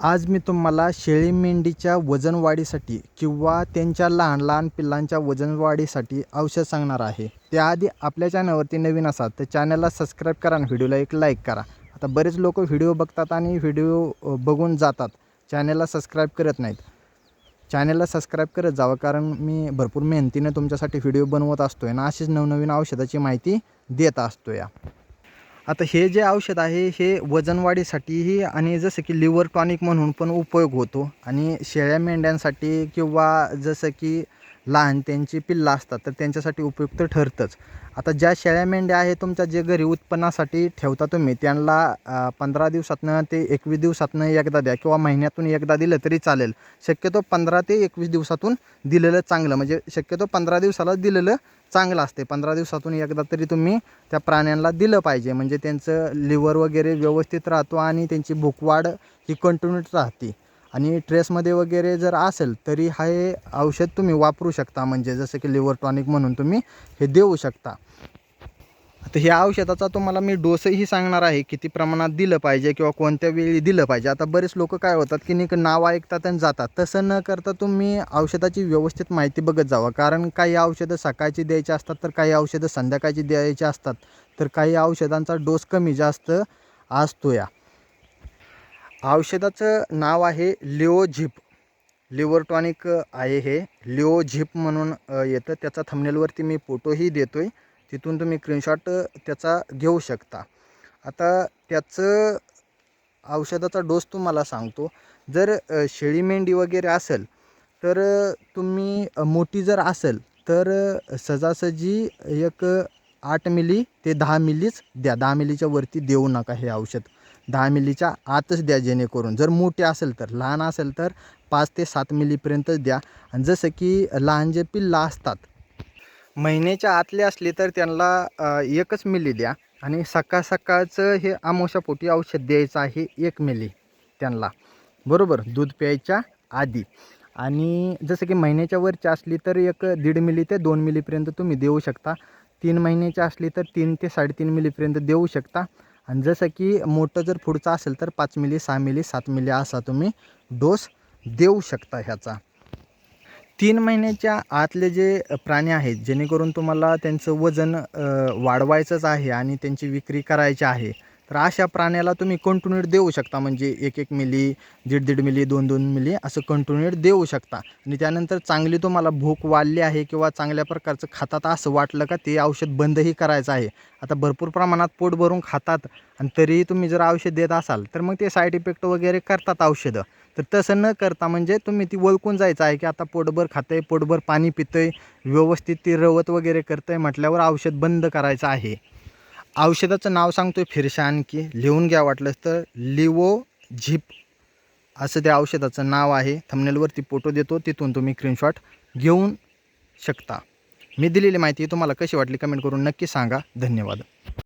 आज मी तुम्हाला शेळी मेंढीच्या वजनवाढीसाठी किंवा त्यांच्या लहान लहान पिल्लांच्या वजनवाढीसाठी औषध सांगणार आहे. त्याआधी आपल्या चॅनलवरती नवीन असाल तर चॅनलला सबस्क्राईब करा आणि व्हिडिओला एक लाईक करा. आता बरेच लोक व्हिडिओ बघतात आणि व्हिडिओ बघून जातात. चॅनलला सबस्क्राईब करत नाहीत. चॅनलला सबस्क्राईब करत जावं कारण मी भरपूर मेहनतीने तुमच्यासाठी व्हिडिओ बनवत असतो आहे आणि अशीच नवनवीन औषधाची माहिती देत असतो या आता हे जे औषध आहे हे वजनवाढीसाठीही आणि जसं की लिव्हर टॉनिक म्हणून पण उपयोग होतो. आणि शेळ्या मेंढ्यांसाठी किंवा जसं की लहान त्यांची पिल्लं असतात तर त्यांच्यासाठी उपयुक्त ठरतंच. आता ज्या शेळ्या मेंढ्या आहे तुमच्या जे घरी उत्पन्नासाठी ठेवता तुम्ही त्यांना पंधरा दिवसातनं ते एकवीस दिवसातनं एकदा द्या किंवा महिन्यातून एकदा दिलं तरी चालेल. शक्यतो पंधरा ते एकवीस दिवसातून दिलेलं चांगलं म्हणजे शक्यतो पंधरा दिवसाला दिलेलं चांगलं असते. पंधरा दिवसातून एकदा तरी तुम्ही त्या प्राण्यांना दिलं पाहिजे. म्हणजे त्यांचं लिव्हर वगैरे व्यवस्थित राहतो आणि त्यांची भूकवाढ ही कंटिन्यू राहते. आणि ट्रेसमध्ये वगैरे जर असेल तरी हे औषध तुम्ही वापरू शकता. म्हणजे जसं की लिव्हर टॉनिक म्हणून तुम्ही हे देऊ शकता. आता ह्या औषधाचा तुम्हाला मी डोसही सांगणार आहे किती प्रमाणात दिलं पाहिजे किंवा कोणत्या वेळी दिलं पाहिजे. आता बरेच लोक काय होतात की निक नाव ऐकतात आणि जातात. तसं न करता तुम्ही औषधाची व्यवस्थित माहिती बघत जावं. कारण काही औषधं सकाळची द्यायची असतात तर काही औषधं संध्याकाळची द्यायची असतात. तर काही औषधांचा डोस कमी जास्त असतो या औषधाचं नाव आहे लिओझिप. लिव्हर टॉनिक आहे हे. लिओझिप म्हणून येतं. त्याचा थंबनेलवरती मी फोटोही देतो आहे तिथून तुम्ही स्क्रीनशॉट त्याचा घेऊ शकता. आता त्याचं औषधाचा डोस तुम्हाला सांगतो. जर शेळी मेंढी वगैरे असेल तर तुम्ही मोठी जर असेल तर सजासजी सहजासहजी एक आठ मिली ते दहा मिलीच द्या. दहा मिलीच्या वरती देऊ नका हे औषध. दहा मिलीच्या आतच द्या जेणेकरून. जर मोठे असेल तर लहान असेल तर पाच ते सात मिलीपर्यंतच द्या. आणि जसं की लहान जे पिल्लं असतात महिन्याच्या आतले असले तर त्यांना एकच मिली द्या. आणि सकाळ सकाळचं हे आमोशापोटी औषध द्यायचं आहे एक मिली त्यांना. बरोबर? दूध प्यायच्या आधी. आणि जसं की महिन्याच्या वरची असली तर एक दीड मिली ते दोन मिलीपर्यंत तुम्ही देऊ शकता. तीन महिन्याची असली तर तीन ते साडेतीन मिलीपर्यंत देऊ शकता. आणि जसं की मोठं जर पुढचं असेल तर पाच मिली सहा मिली सात मिली असा तुम्ही डोस देऊ शकता ह्याचा. तीन महिन्याच्या आतले जे प्राणी आहेत जेणेकरून तुम्हाला त्यांचं वजन वाढवायचंच आहे आणि त्यांची विक्री करायची आहे तर अशा प्राण्याला तुम्ही कंटिन्यूट देऊ शकता. म्हणजे एक एक मिली दीड दीड मिली दोन दोन मिली असं कंटिन्यूट देऊ शकता. आणि त्यानंतर चांगली तुम्हाला भूक वाढली आहे किंवा चांगल्या प्रकारचं खातात असं वाटलं का ते औषध बंदही करायचं आहे. आता भरपूर प्रमाणात पोट भरून खातात आणि तरीही तुम्ही जर औषध देत असाल तर मग ते साईड इफेक्ट वगैरे करतात औषधं. तर तसं न करता म्हणजे तुम्ही ती ओळखून जायचं आहे की आता पोटभर खातंय पोटभर पाणी पितंय व्यवस्थित ती रवत वगैरे करतं आहे म्हटल्यावर औषध बंद करायचं आहे. औषधाचं नाव सांगतोय फिरशा आणखी. लिहून घ्या वाटलंच तर. लिवो झिप. असं त्या औषधाचं नाव आहे. थंबनेलवरती फोटो देतो. तिथून तुम्ही स्क्रीनशॉट घेऊन शकता. मी दिलेली माहिती तुम्हाला कशी वाटली कमेंट करून नक्की सांगा. धन्यवाद.